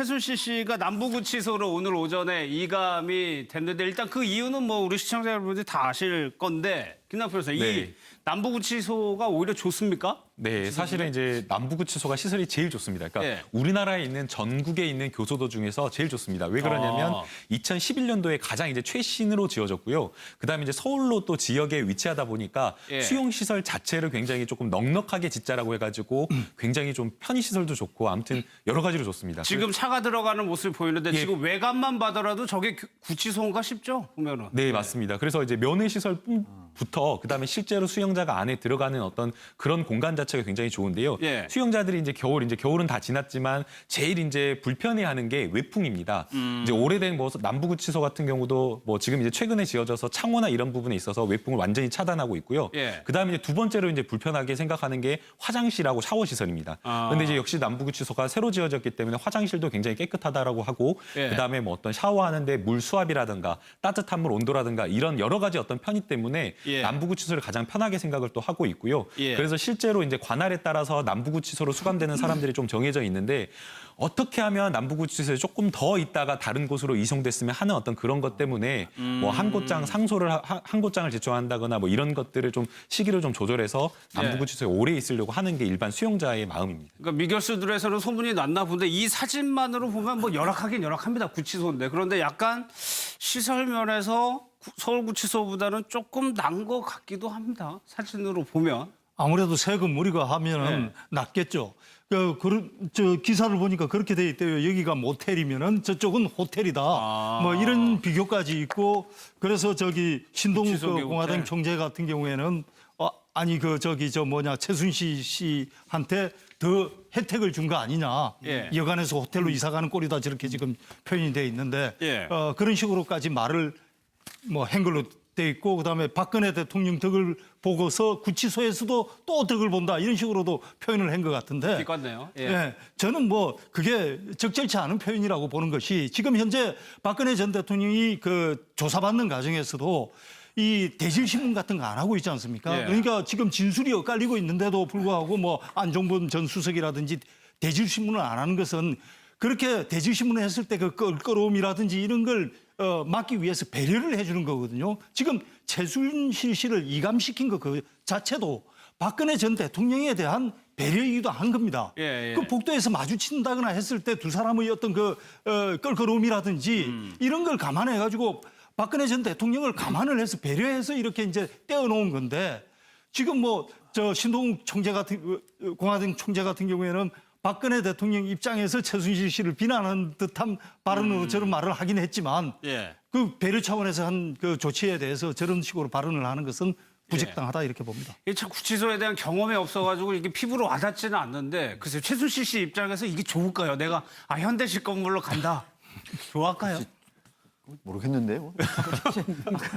최순실 씨가 남부구치소로 오늘 오전에 이감이 됐는데 일단 그 이유는 뭐 우리 시청자 여러분들이 다 아실 건데 김남표 변호사 이 네. 남부구치소가 오히려 좋습니까? 네, 사실은 이제 남부구치소가 시설이 제일 좋습니다. 그러니까 예. 우리나라에 있는 전국에 있는 교도소 중에서 제일 좋습니다. 왜 그러냐면 아. 2011년도에 가장 이제 최신으로 지어졌고요. 그다음에 이제 서울로 또 지역에 위치하다 보니까 예. 수용 시설 자체를 굉장히 조금 넉넉하게 짓자라고 해가지고 굉장히 좀 편의 시설도 좋고 아무튼 여러 가지로 좋습니다. 지금 차가 들어가는 모습이 보이는데 예. 지금 외관만 봐더라도 저게 구- 구치소인가 싶죠? 보면은. 네, 맞습니다. 그래서 이제 면회 시설 부터 그다음에 실제로 수용자가 안에 들어가는 어떤 그런 공간 자체가 굉장히 좋은데요. 예. 수용자들이 이제 겨울 이제 겨울은 다 지났지만 제일 이제 불편해하는 게 외풍입니다. 이제 오래된 뭐 남부구치소 같은 경우도 뭐 지금 이제 최근에 지어져서 창호나 이런 부분에 있어서 외풍을 완전히 차단하고 있고요. 예. 그다음에 이제 두 번째로 이제 불편하게 생각하는 게 화장실하고 샤워 시설입니다. 아. 근데 이제 역시 남부구치소가 새로 지어졌기 때문에 화장실도 굉장히 깨끗하다라고 하고 예. 그다음에 뭐 어떤 샤워하는데 물 수압이라든가 따뜻한 물 온도라든가 이런 여러 가지 어떤 편의 때문에 예. 남부구치소를 가장 편하게 생각을 또 하고 있고요. 예. 그래서 실제로 이제 관할에 따라서 남부구치소로 수감되는 사람들이 좀 정해져 있는데 어떻게 하면 남부구치소에 조금 더 있다가 다른 곳으로 이송됐으면 하는 어떤 그런 것 때문에 뭐한 곳장 상소를 하- 한 곳장을 제출한다거나 뭐 이런 것들을 좀 시기를 좀 조절해서 예. 남부구치소에 오래 있으려고 하는 게 일반 수용자의 마음입니다. 그러니까 미결수들에서는 소문이 났나 본데 이 사진만으로 보면 뭐 열악하긴 열악합니다. 구치소인데. 그런데 약간 시설 면에서 구- 서울구치소보다는 조금 난 것 같기도 합니다. 사진으로 보면. 아무래도 세금 우리가 하면은 네. 낫겠죠. 그, 그, 저 기사를 보니까 그렇게 돼 있대요. 여기가 모텔이면은 저쪽은 호텔이다. 아. 뭐 이런 비교까지 있고 그래서 저기 구치소 그. 공화당 총재 같은 경우에는 어, 아니 그 저기 저 뭐냐 최순실 씨한테 더 혜택을 준 거 아니냐. 예. 여간에서 호텔로 이사 가는 꼴이다 저렇게 지금 표현이 돼 있는데 예. 어, 그런 식으로까지 말을 뭐 행글로 돼 있고 그다음에 박근혜 대통령 덕을 보고서 구치소에서도 또 덕을 본다 이런 식으로도 표현을 한 것 같은데 비관네요. 예. 예, 저는 뭐 그게 적절치 않은 표현이라고 보는 것이 지금 현재 박근혜 전 대통령이 그 조사받는 과정에서도 이 대질신문 같은 거 안 하고 있지 않습니까? 예. 그러니까 지금 진술이 엇갈리고 있는데도 불구하고 뭐 안종범 전 수석이라든지 대질신문을 안 하는 것은 그렇게 대질신문을 했을 때 그 껄끄러움이라든지 이런 걸 어, 막기 위해서 배려를 해주는 거거든요. 지금 최순실 씨를 이감시킨 것 그 자체도 박근혜 전 대통령에 대한 배려이기도 한 겁니다. 예, 예. 그 복도에서 마주친다거나 했을 때 두 사람의 어떤 그 어, 껄끄러움이라든지 음. 이런 걸 감안해 가지고 박근혜 전 대통령을 감안을 해서 배려해서 이렇게 이제 떼어놓은 건데 지금 뭐 저 신동욱 총재 같은 어, 공화당 총재 같은 경우에는 박근혜 대통령 입장에서 최순실 씨를 비난하는 듯한 발언으로 저런 말을 하긴 했지만 음. 예. 그 배려 차원에서 한 그 조치에 대해서 저런 식으로 발언을 하는 것은 부적당하다 이렇게 봅니다. 이게 참 구치소에 대한 경험이 없어가지고 이게 피부로 와닿지는 않는데 글쎄 최순실 씨 입장에서 이게 좋을까요? 내가 아 현대식 건물로 간다. 좋아할까요? 모르겠는데요.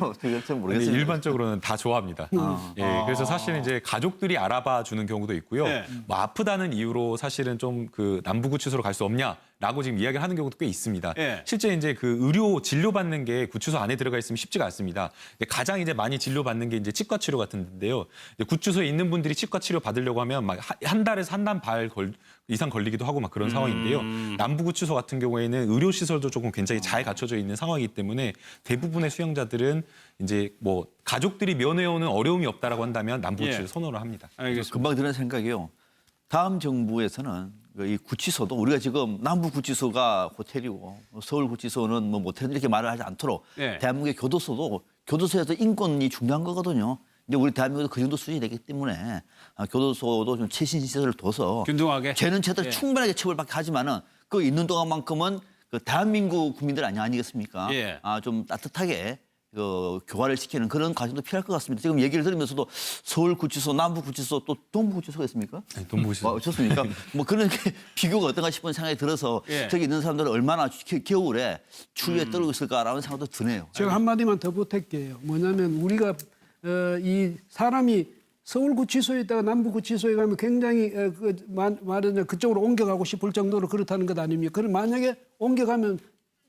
어떻게 될지 아니, 모르겠어요. 일반적으로는 다 좋아합니다. 예, 그래서 사실은 이제 가족들이 알아봐 주는 경우도 있고요. 네. 뭐 아프다는 이유로 사실은 좀 그 남부구치소로 갈 수 없냐 라고 지금 이야기를 하는 경우도 꽤 있습니다. 네. 실제 이제 그 의료 진료 받는 게 구치소 안에 들어가 있으면 쉽지가 않습니다. 근데 가장 이제 많이 진료 받는 게 이제 치과 치료 같은데요. 구치소에 있는 분들이 치과 치료 받으려고 하면 막 한 달에서 한달반 이상 걸리기도 하고 막 그런 상황인데요. 남부구치소 같은 경우에는 의료 시설도 조금 굉장히 잘 갖춰져 있는 상황이기 때문에 대부분의 수용자들은 이제 뭐 가족들이 면회 오는 어려움이 없다라고 한다면 남부구치소를 예. 선호를 합니다. 알겠습니다. 금방 드는 생각이요. 다음 정부에서는 그 이 구치소도 우리가 지금 남부 구치소가 호텔이고 서울 구치소는 뭐 모텔 이렇게 말을 하지 않도록 예. 대한민국의 교도소도 교도소에서 인권이 중요한 거거든요. 근데 우리 대한민국도 그 정도 수준이 되기 때문에 아, 교도소도 좀 최신 시설을 둬서 균등하게? 죄는 죄대로 예. 충분하게 처벌받게 하지만은 그 있는 동안만큼은 그 대한민국 국민들 아니 아니겠습니까? 예. 아, 좀 따뜻하게 그 교화를 시키는 그런 과정도 필요할 것 같습니다. 지금 얘기를 들으면서도 서울 구치소, 남부 구치소, 또 동부 구치소가 있습니까? 네, 동부구치소. 뭐 어떻습니까? 뭐 그런 게 비교가 어떤가 싶은 생각이 들어서 예. 저기 있는 사람들은 얼마나 기- 겨울에 음. 추위에 떨고 있을까라는 생각도 드네요. 제가 한마디만 더 부탁해요. 뭐냐면 우리가 어, 이 사람이 서울구치소에 있다가 남부구치소에 가면 굉장히 어, 그 말- 말하자면 그쪽으로 옮겨가고 싶을 정도로 그렇다는 것 아닙니까? 그럼 만약에 옮겨가면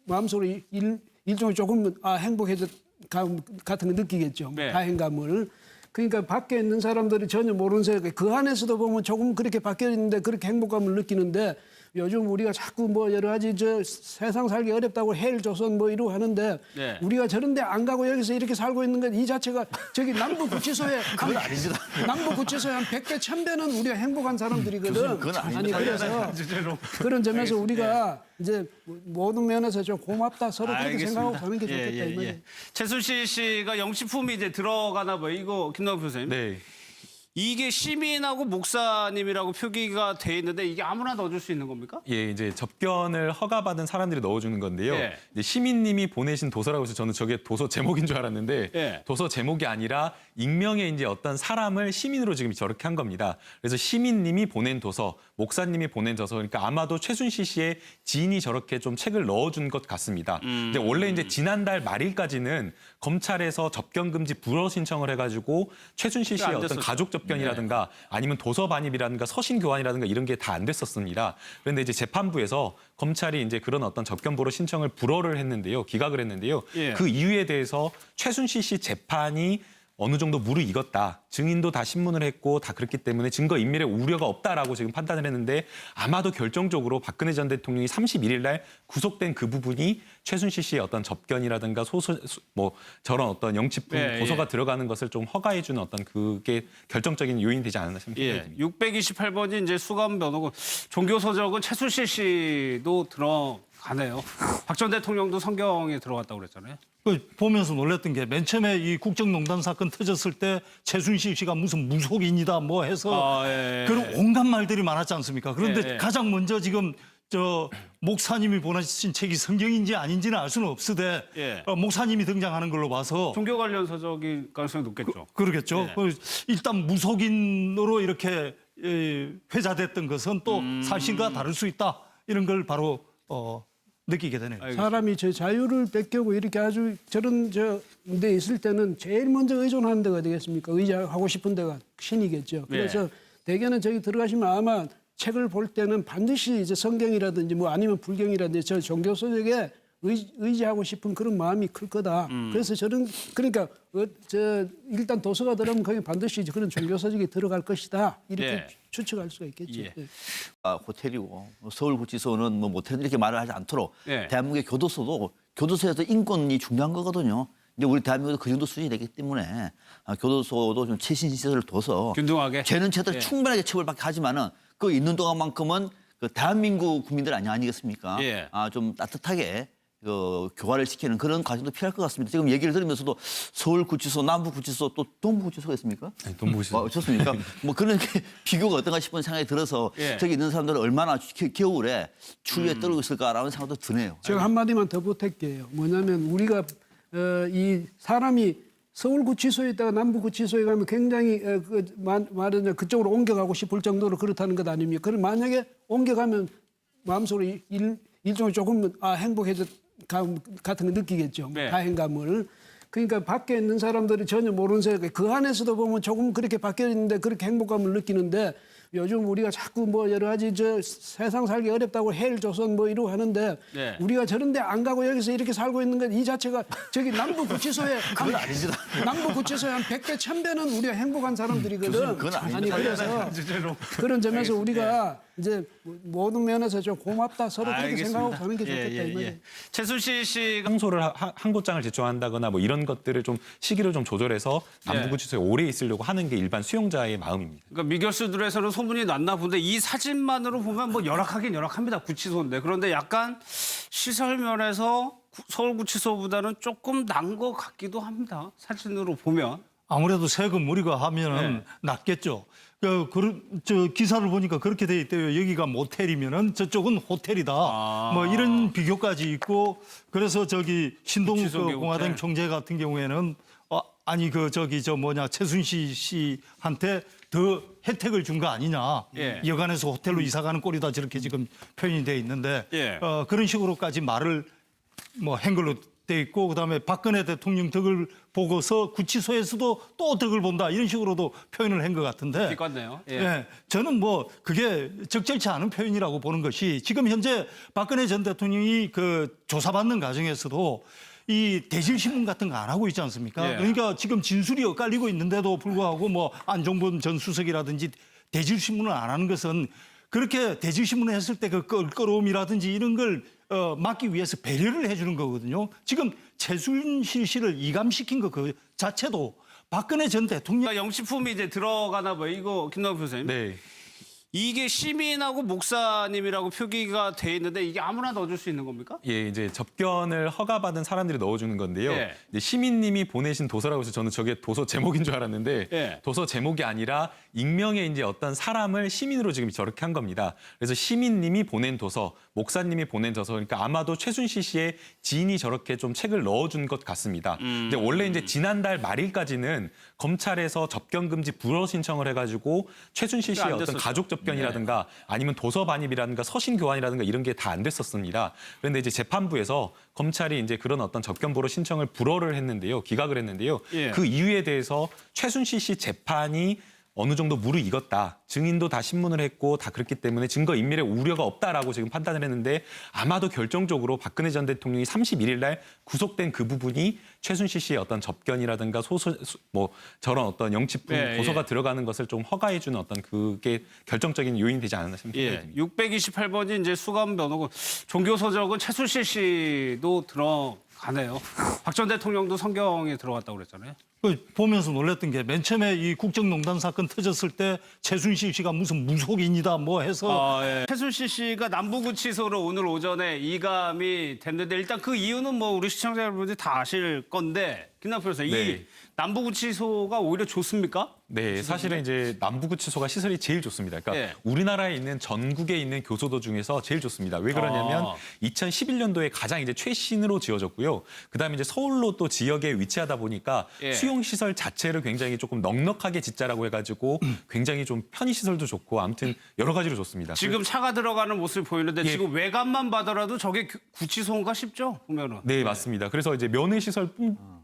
마음속으로 일, 일, 일종의 조금 아 행복해져 가- 같은 거 느끼겠죠. 네. 다행감을. 그러니까 밖에 있는 사람들이 전혀 모르는 새그 안에서도 보면 조금 그렇게 바뀌어 있는데 그렇게 행복감을 느끼는데 요즘 우리가 자꾸 뭐 여러 가지 저 세상 살기 어렵다고 헬 조선 뭐 이러고 하는데 네. 우리가 저런데 안 가고 여기서 이렇게 살고 있는 것이 자체가 저기 남부 구치소에 그건 아닙니다. 남부 구치소에 한 100배 1000배는 우리가 행복한 사람들이거든. 그건. 아니 그래서 그런 점에서 우리가 이제 모든 면에서 좀 고맙다 서로 그렇게 생각하고 사는 게 좋겠다 이 말이에요. 최순실 씨가 영치품이 이제 들어가나 봐요. 이거 김남국 교수님. 네. 이게 시민하고 목사님이라고 표기가 돼 있는데 이게 아무나 넣어줄 수 있는 겁니까? 예, 이제 접견을 허가받은 사람들이 넣어주는 건데요. 예. 이제 시민님이 보내신 도서라고 해서 저는 저게 도서 제목인 줄 알았는데 예. 도서 제목이 아니라 익명의 이제 어떤 사람을 시민으로 지금 저렇게 한 겁니다. 그래서 시민님이 보낸 도서, 목사님이 보낸 도서, 그러니까 아마도 최순실 씨의 지인이 저렇게 좀 책을 넣어준 것 같습니다. 근데 원래 이제 지난달 말일까지는 검찰에서 접견 금지 불허 신청을 해가지고 최순실 씨의 안 어떤 됐었죠. 가족 접견이라든가 아니면 도서 반입이라든가 서신 교환이라든가 이런 게 다 안 됐었습니다. 그런데 이제 재판부에서 검찰이 이제 그런 어떤 접견 불허 신청을 불허를 했는데요. 기각을 했는데요. 예. 그 이유에 대해서 최순실 씨 재판이 어느 정도 무르익었다. 증인도 다 신문을 했고 다 그렇기 때문에 증거 인멸의 우려가 없다라고 지금 판단을 했는데 아마도 결정적으로 박근혜 전 대통령이 31일 날 구속된 그 부분이 최순실 씨의 어떤 접견이라든가 소소 소- 뭐 저런 어떤 영치품 예, 도서가 예. 들어가는 것을 좀 허가해 주는 어떤 그게 결정적인 요인이 되지 않았나 생각이 예. 듭니다. 628번이 이제 수감 변호고 종교서적은 최순실 씨도 들어 가네요. 박 전 대통령도 성경에 들어갔다고 그랬잖아요. 그 보면서 놀랐던 게 맨 처음에 이 국정농단 사건 터졌을 때 최순실 씨가 무슨 무속인이다 뭐 해서 아, 예, 예. 그런 온갖 말들이 많았지 않습니까? 그런데 예, 예. 가장 먼저 지금 저 목사님이 보내신 책이 성경인지 아닌지는 알 수는 없으되 예. 어, 목사님이 등장하는 걸로 봐서 종교 관련 서적일 가능성이 높겠죠. 그러겠죠. 예. 그 일단 무속인으로 이렇게 에, 회자됐던 것은 또 음. 사실과 다를 수 있다 이런 걸 바로 어, 느끼게 되네요. 알겠습니다. 사람이 저 자유를 뺏기고 이렇게 아주 저런 저데 있을 때는 제일 먼저 의존하는 데가 되겠습니까? 의지하고 싶은 데가 신이겠죠. 그래서 대개는 저기 들어가시면 아마 책을 볼 때는 반드시 이제 성경이라든지 뭐 아니면 불경이라든지 저 종교 소적에 의, 의지하고 싶은 그런 마음이 클 거다. 그래서 저런 그러니까 어, 저 일단 도서가 들어가면 거기 반드시 그런 종교 소적이 들어갈 것이다. 이렇게 예. 추측할 수가 있겠죠. 예. 예. 아, 호텔이고 서울구치소는 뭐 모텔 이렇게 말을 하지 않도록 예. 대한민국의 교도소도 교도소에서 인권이 중요한 거거든요. 근데 우리 대한민국도 그 정도 수준이 되기 때문에 아, 교도소도 좀 최신 시설을 둬서 균등하게? 죄는 죄대로 예. 충분하게 처벌받게 하지만은 그 있는 동안만큼은 그 대한민국 국민들 아니 아니겠습니까? 예. 아, 좀 따뜻하게 그 교화를 시키는 그런 과정도 필요할 것 같습니다. 지금 얘기를 들으면서도 서울구치소, 남부구치소, 또 동부구치소가 있습니까? 네, 동부구치소. 어, 좋습니까? 뭐 그런 게 비교가 어떤가 싶은 생각이 들어서 예. 저기 있는 사람들은 얼마나 겨- 겨울에 음. 추위에 떨고 있을까라는 생각도 드네요. 제가 한마디만 더 보탤게요. 뭐냐면 우리가 어, 이 사람이 서울구치소에 있다가 남부구치소에 가면 굉장히 어, 그 말- 말하자면 그쪽으로 옮겨가고 싶을 정도로 그렇다는 것 아닙니까? 그럼 만약에 옮겨가면 마음속으로 일, 일, 일종의 조금 아 행복해졌 감 같은 거 느끼겠죠. 네. 다행감을. 그러니까 밖에 있는 사람들이 전혀 모르는 세계 그 안에서도 보면 조금 그렇게 바뀌어 있는데 그렇게 행복감을 느끼는데 요즘 우리가 자꾸 뭐 여러 가지 저 세상 살기 어렵다고 헬 조선 뭐 이러고 하는데 네. 우리가 저런데 안 가고 여기서 이렇게 살고 있는 것이 자체가 저기 남부 구치소에 그건 아닙니다. 남부 구치소에 한 100배 1000배는 우리가 행복한 사람들이거든. 그건 아닙니다. 아니 그래서 그런 점에서 우리가 이제 모든 면에서 좀 고맙다 서로 그렇게 생각하고 사는 게 좋겠다 이 말이에요. 최순실 씨가 항소를 하- 항고장을 제출한다거나 뭐 이런 것들을 좀 시기를 좀 조절해서 예. 남부구치소에 오래 있으려고 하는 게 일반 수용자의 마음입니다. 그러니까 미결수들에서는 소 문이 났나 본데 이 사진만으로 보면 뭐 열악하긴 열악합니다. 구치소인데 그런데 약간 시설 면에서 구- 서울구치소보다는 조금 난 것 같기도 합니다. 사진으로 보면. 아무래도 세금 우리가 하면은 네. 낫겠죠. 그, 그, 저 기사를 보니까 그렇게 돼 있대요. 여기가 모텔이면은 저쪽은 호텔이다. 아. 뭐 이런 비교까지 있고 그래서 저기 신동 그 공화당 호텔. 총재 같은 경우에는 어, 아니 그 저기 저 뭐냐 최순실 씨한테 더 혜택을 준 거 아니냐. 예. 여간에서 호텔로 이사 가는 꼴이다 저렇게 지금 표현이 돼 있는데 예. 어, 그런 식으로까지 말을 뭐 행글로 돼 있고 그다음에 박근혜 대통령 덕을 보고서 구치소에서도 또 덕을 본다 이런 식으로도 표현을 한 것 같은데 비같네요. 예. 예, 저는 뭐 그게 적절치 않은 표현이라고 보는 것이 지금 현재 박근혜 전 대통령이 그 조사받는 과정에서도 이 대질 신문 같은 거 안 하고 있지 않습니까? 예. 그러니까 지금 진술이 엇갈리고 있는데도 불구하고 뭐 안종범 전 수석이라든지 대질 신문을 안 하는 것은 그렇게 대질 신문을 했을 때 그 껄끄러움이라든지 이런 걸 어, 막기 위해서 배려를 해주는 거거든요. 지금 최순실 씨를 이감시킨 거그 자체도 박근혜 전 대통령 그러니까 영식품이 이제 들어가나 봐요. 이거 김남국 교수님. 네. 이게 시민하고 목사님이라고 표기가 돼 있는데 이게 아무나 넣어줄 수 있는 겁니까? 예, 이제 접견을 허가받은 사람들이 넣어주는 건데요. 예. 이제 시민님이 보내신 도서라고 해서 저는 저게 도서 제목인 줄 알았는데 예. 도서 제목이 아니라 익명의 이제 어떤 사람을 시민으로 지금 저렇게 한 겁니다. 그래서 시민님이 보낸 도서, 목사님이 보낸 도서, 그러니까 아마도 최순실 씨의 지인이 저렇게 좀 책을 넣어준 것 같습니다. 근데 원래 이제 지난달 말일까지는 검찰에서 접견 금지 불허 신청을 해가지고 최순실 씨의 안 어떤. 가족 접 견이라든가 아니면 도서 반입이라든가 서신 교환이라든가 이런 게 다 안 됐었습니다. 그런데 이제 재판부에서 검찰이 이제 그런 어떤 접견 불허 신청을 불허를 했는데요, 기각을 했는데요. 예. 그 이유에 대해서 최순실 씨 재판이 어느 정도 무르익었다. 증인도 다 신문을 했고 다 그렇기 때문에 증거 인멸의 우려가 없다라고 지금 판단을 했는데 아마도 결정적으로 박근혜 전 대통령이 31일 날 구속된 그 부분이 최순실 씨의 어떤 접견이라든가 소소 소- 뭐 저런 어떤 영치품 예, 고소가 예. 들어가는 것을 좀 허가해 주는 어떤 그게 결정적인 요인이 되지 않았나 생각이 예. 듭니다. 628번이 이제 수감 변호고 종교 서적은 최순실 씨도 들어가네요. 박 전 대통령도 성경에 들어갔다고 그랬잖아요. 그 보면서 놀랐던 게 맨 처음에 이 국정농단 사건 터졌을 때 최순실 씨가 무슨 무속인이다 뭐 해서 아, 예. 최순실 씨가 남부구치소로 오늘 오전에 이감이 됐는데 일단 그 이유는 뭐 우리 시청자 여러분들이 다 아실 건데 김남표 이 네. 남부구치소가 오히려 좋습니까? 네, 사실은 이제 남부구치소가 시설이 제일 좋습니다. 그러니까 예. 우리나라에 있는 전국에 있는 교소도 중에서 제일 좋습니다. 왜 그러냐면 아. 2011년도에 가장 이제 최신으로 지어졌고요. 그다음에 이제 서울로 또 지역에 위치하다 보니까 예. 수용 시설 자체를 굉장히 조금 넉넉하게 짓자라고 해가지고 굉장히 좀 편의 시설도 좋고 아무튼 여러 가지로 좋습니다. 지금 차가 들어가는 모습이 보이는데 예. 지금 외관만 봐더라도 저게 구- 구치소인가 싶죠? 보면은. 네, 맞습니다. 그래서 이제 면회 시설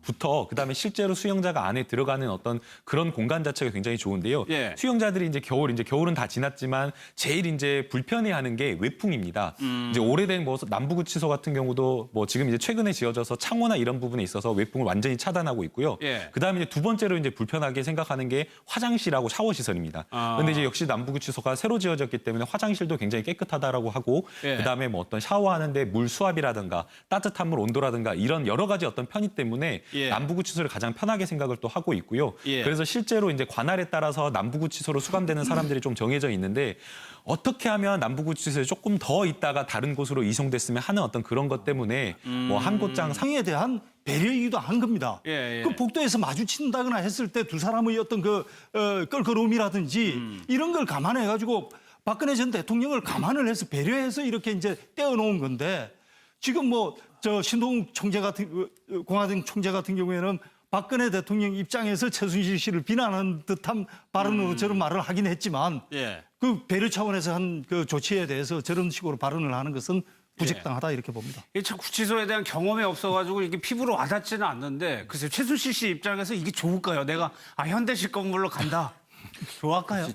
부터 그다음에 실제로 수영자가 안에 들어가는 어떤 그런 공간 자체가 굉장히 좋은데요. 예. 수영자들이 이제 겨울 이제 겨울은 다 지났지만 제일 이제 불편해하는 게 외풍입니다. 이제 오래된 뭐 남부구치소 같은 경우도 뭐 지금 이제 최근에 지어져서 창호나 이런 부분에 있어서 외풍을 완전히 차단하고 있고요. 예. 그다음에 이제 두 번째로 이제 불편하게 생각하는 게 화장실하고 샤워 시설입니다. 아. 그런데 이제 역시 남부구치소가 새로 지어졌기 때문에 화장실도 굉장히 깨끗하다라고 하고 예. 그다음에 뭐 어떤 샤워하는데 물 수압이라든가 따뜻한 물 온도라든가 이런 여러 가지 어떤 편의 때문에 예. 남부구치소를 가장 편하게 생각을 또 하고 있고요. 예. 그래서 실제로 이제 관할에 따라서 남부구치소로 수감되는 사람들이 좀 정해져 있는데 어떻게 하면 남부구치소에 조금 더 있다가 다른 곳으로 이송됐으면 하는 어떤 그런 것 때문에 뭐 한 곳장 상 상에 대한 배려이기도 한 겁니다. 예, 예. 그 복도에서 마주친다거나 했을 때 두 사람의 어떤 그 어, 껄끄러움이라든지 음. 이런 걸 감안해 가지고 박근혜 전 대통령을 감안을 해서 배려해서 이렇게 이제 떼어놓은 건데 지금 뭐 저 신동욱 총재 같은 어, 공화당 총재 같은 경우에는 박근혜 대통령 입장에서 최순실 씨를 비난하는 듯한 발언으로 저런 말을 하긴 했지만 예. 그 배려 차원에서 한 그 조치에 대해서 저런 식으로 발언을 하는 것은 부적당하다 이렇게 봅니다. 이참 구치소에 대한 경험이 없어가지고 이게 피부로 와닿지는 않는데 글쎄 최순실 씨 입장에서 이게 좋을까요? 내가 아 현대식 건물로 간다. 좋아할까요?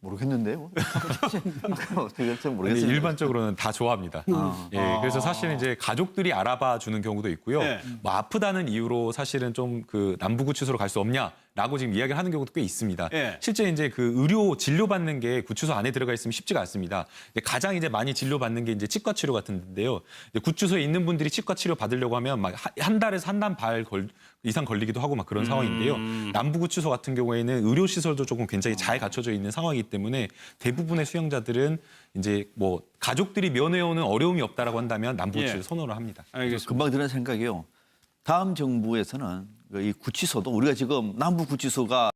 모르겠는데요. 어떻게 될지 아니, 모르겠어요. 일반적으로는 다 좋아합니다. 예, 그래서 사실은 이제 가족들이 알아봐 주는 경우도 있고요. 네. 뭐 아프다는 이유로 사실은 좀 그 남부구치소로 갈 수 없냐 라고 지금 이야기를 하는 경우도 꽤 있습니다. 네. 실제 이제 그 의료 진료 받는 게 구치소 안에 들어가 있으면 쉽지가 않습니다. 가장 이제 많이 진료 받는 게 이제 치과 치료 같은데요. 이제 구치소에 있는 분들이 치과 치료 받으려고 하면 막 한 달에서 한 달반 이상 걸리기도 하고 막 그런 상황인데요. 남부구치소 같은 경우에는 의료 시설도 조금 굉장히 잘 갖춰져 있는 상황이기 때문에 대부분의 수용자들은 이제 뭐 가족들이 면회 오는 어려움이 없다라고 한다면 남부구치소를 예. 선호를 합니다. 알겠습니다. 금방 드는 생각이요. 다음 정부에서는 그 이 구치소도 우리가 지금 남부 구치소가